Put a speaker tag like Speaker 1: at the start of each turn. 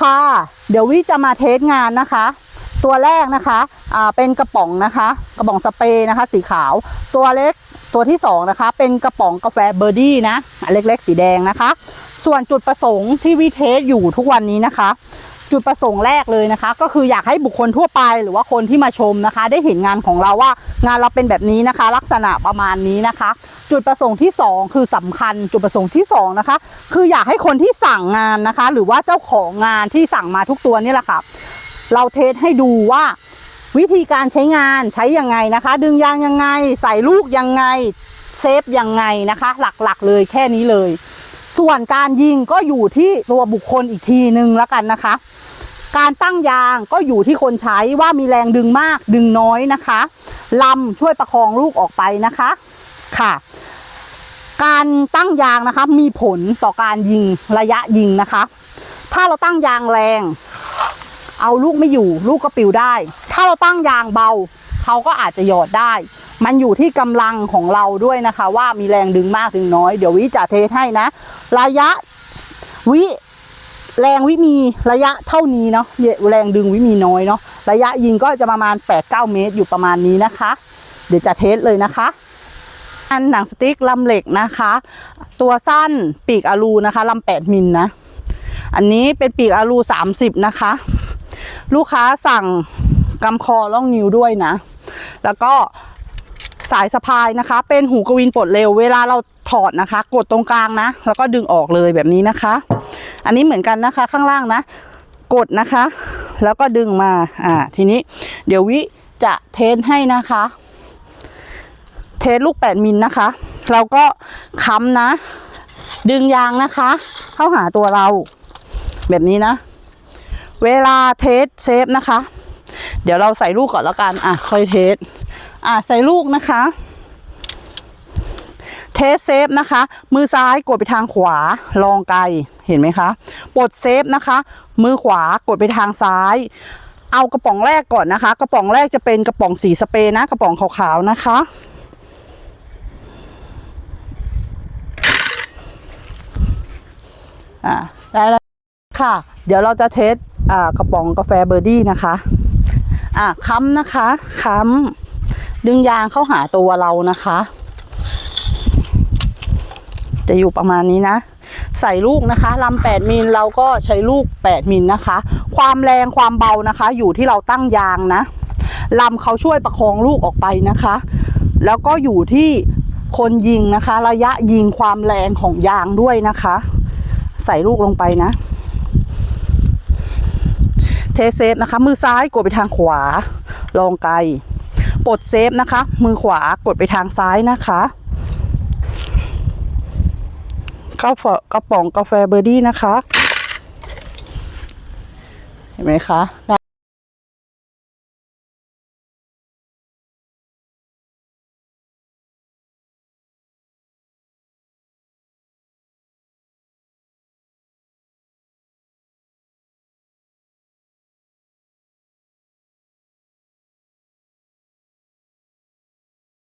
Speaker 1: ค่ะ เดี๋ยววิจะมาเทสงานนะคะ ตัวแรกนะคะอ่าเป็นกระป๋องนะคะ กระป๋องสเปรย์นะคะ สีขาว ตัวเล็กตัวที่สองนะคะเป็นกระป๋องกาแฟเบอร์ดี้นะเล็กๆ สีแดงนะคะ ส่วนจุดประสงค์ที่วิเทสอยู่ทุกวันนี้นะคะ จุดประสงค์แรกเลยนะคะ ก็คืออยากให้บุคคลทั่วไปหรือว่าคนที่มาชมนะคะ ได้เห็นงานของเราว่างานเราเป็นแบบนี้นะคะ ลักษณะประมาณนี้นะคะ จุดประสงค์ที่สองคือสำคัญจุดประสงค์ที่สองนะคะคืออยากให้คนที่สั่งงานนะคะ หรือว่าเจ้าของงานที่สั่งมาทุกตัวนี่แหละค่ะเราเทสให้ดูว่าวิธีการใช้งานใช้ยังไงนะคะ ดึงยางยังไง ใส่ลูกยังไงเซฟยังไงนะคะ หลักๆเลยแค่นี้เลย ส่วนการยิงก็อยู่ที่ตัวบุคคลอีกทีนึงแล้วกันนะคะ การตั้งยางก็อยู่ที่คนใช้ว่ามีแรงดึงมากดึงน้อยนะคะลำช่วยประคองลูกออกไปนะคะค่ะ การตั้งยางนะคะมีผลต่อการยิงระยะยิงนะคะ ถ้าเราตั้งยางแรง เอาลูกไม่อยู่ ลูกก็ปิวได้ ถ้าเราตั้งยางเบาเขาก็อาจจะหยอดได้ มันอยู่ที่กำลังของเราด้วยนะคะ ว่ามีแรงดึงมากดึงน้อย เดี๋ยววิจะเทสให้นะ ระยะวิ แรงวิมีระยะเท่านี้เนาะแรงดึงวิมีน้อยเนาะระยะยิงก็จะประมาณ 8-9 เมตรอยู่ประมาณนี้นะคะ เดี๋ยวจะเทสเลยนะคะอันหนังสติ๊กลำเหล็กนะคะ ตัวสั้นปีกอลูนะคะลำ8มิลนะ อันนี้เป็นปีกอลู30นะคะ ลูกค้าสั่งกำคอล่องนิ้วด้วยนะ แล้วก็ สายสะพายนะคะ เป็นหูกวินปลดเร็ว เวลาเราถอดนะคะ กดตรงกลางนะ แล้วก็ดึงออกเลยแบบนี้นะคะ อันนี้เหมือนกันนะคะข้างล่างนะ กดนะคะ แล้วก็ดึงมา อ่า ทีนี้ เดี๋ยววิจะเทสให้นะคะ เทสลูก 8 มิลนะคะ เราก็ค้ำนะ ดึงยางนะคะ เข้าหาตัวเรา แบบนี้นะ เวลาเทสเซฟนะคะ เดี๋ยวเราใส่ลูกก่อนแล้วกัน อะ ค่อยเทส อะใส่ลูกนะคะ เทสเซฟนะคะ มือซ้ายกดไปทางขวาลองไกลเห็นไหมคะปลดเซฟนะคะ มือขวากดไปทางซ้าย เอากระป๋องแรกก่อนนะคะ กระป๋องแรกจะเป็นกระป๋องสีสเปรย์นะ กระป๋องขาวๆนะคะอ่าได้แล้วค่ะ เดี๋ยวเราจะเทสอ่ากระป๋องกาแฟเบอร์ดี้นะคะ อ่าค้ำนะคะค้ำ ดึงยางเข้าหาตัวเรานะคะ จะอยู่ประมาณนี้นะ ใส่ลูกนะคะลำ8มิลเราก็ใช้ลูก 8มิลนะคะ ความแรงความเบานะคะ อยู่ที่เราตั้งยางนะลำเขาช่วยประคองลูกออกไปนะคะ แล้วก็อยู่ที่คนยิงนะคะ ระยะยิงความแรงของยางด้วยนะคะ ใส่ลูกลงไปนะ เทเซฟนะคะ มือซ้ายกดไปทางขวา ลองไกล ปลดเซฟนะคะ มือขวากดไปทางซ้ายนะคะกระป๋อกระป๋องกาแฟเบอร์ดี้นะคะ เห็นไหมคะ